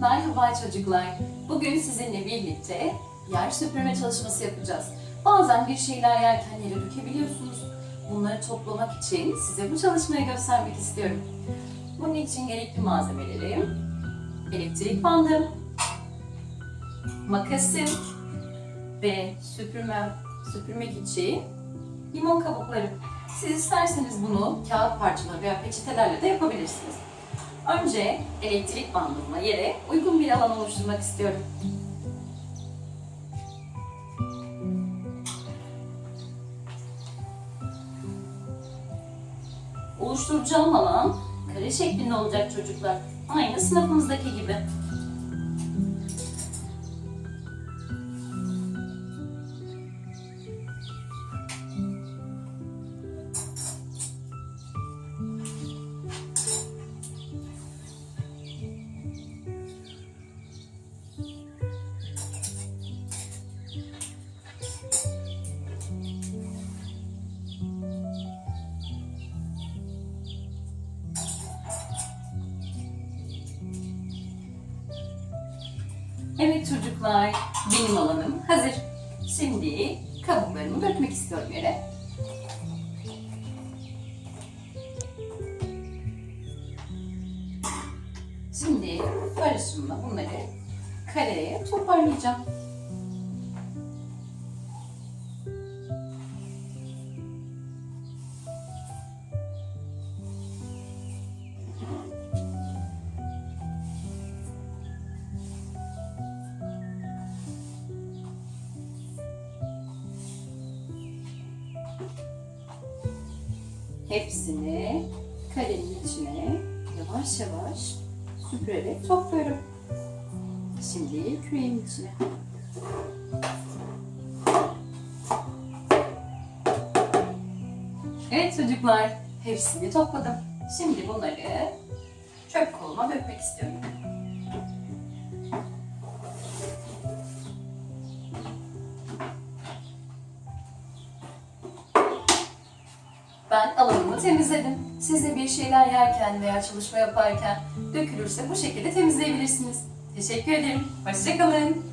Merhaba çocuklar. Bugün sizinle birlikte yer süpürme çalışması yapacağız. Bazen bir şeyler yerken yere dökebiliyorsunuz. Bunları toplamak için size bu çalışmayı göstermek istiyorum. Bunun için gerekli malzemelerim elektrik bandım, makasım ve süpürme, süpürmek için limon kabukları. Siz isterseniz bunu kağıt parçaları veya peçetelerle de yapabilirsiniz. Önce elektrik bandımla yere uygun bir alan oluşturmak istiyorum. Oluşturacağım alan kare şeklinde olacak çocuklar. Aynı sınıfımızdaki gibi. Evet çocuklar, benim alanım hazır. Şimdi kabuklarımı dökmek istiyorum yere. Şimdi karışımla bunları kareye toparlayacağım. Hepsini karenin içine yavaş yavaş süpürerek topluyorum. Şimdi küreğin içine. Evet çocuklar, hepsini topladım. Şimdi bunları çöp koluma dökmek istiyorum. Ben alanımı temizledim. Siz de bir şeyler yerken veya çalışma yaparken dökülürse bu şekilde temizleyebilirsiniz. Teşekkür ederim. Hoşçakalın.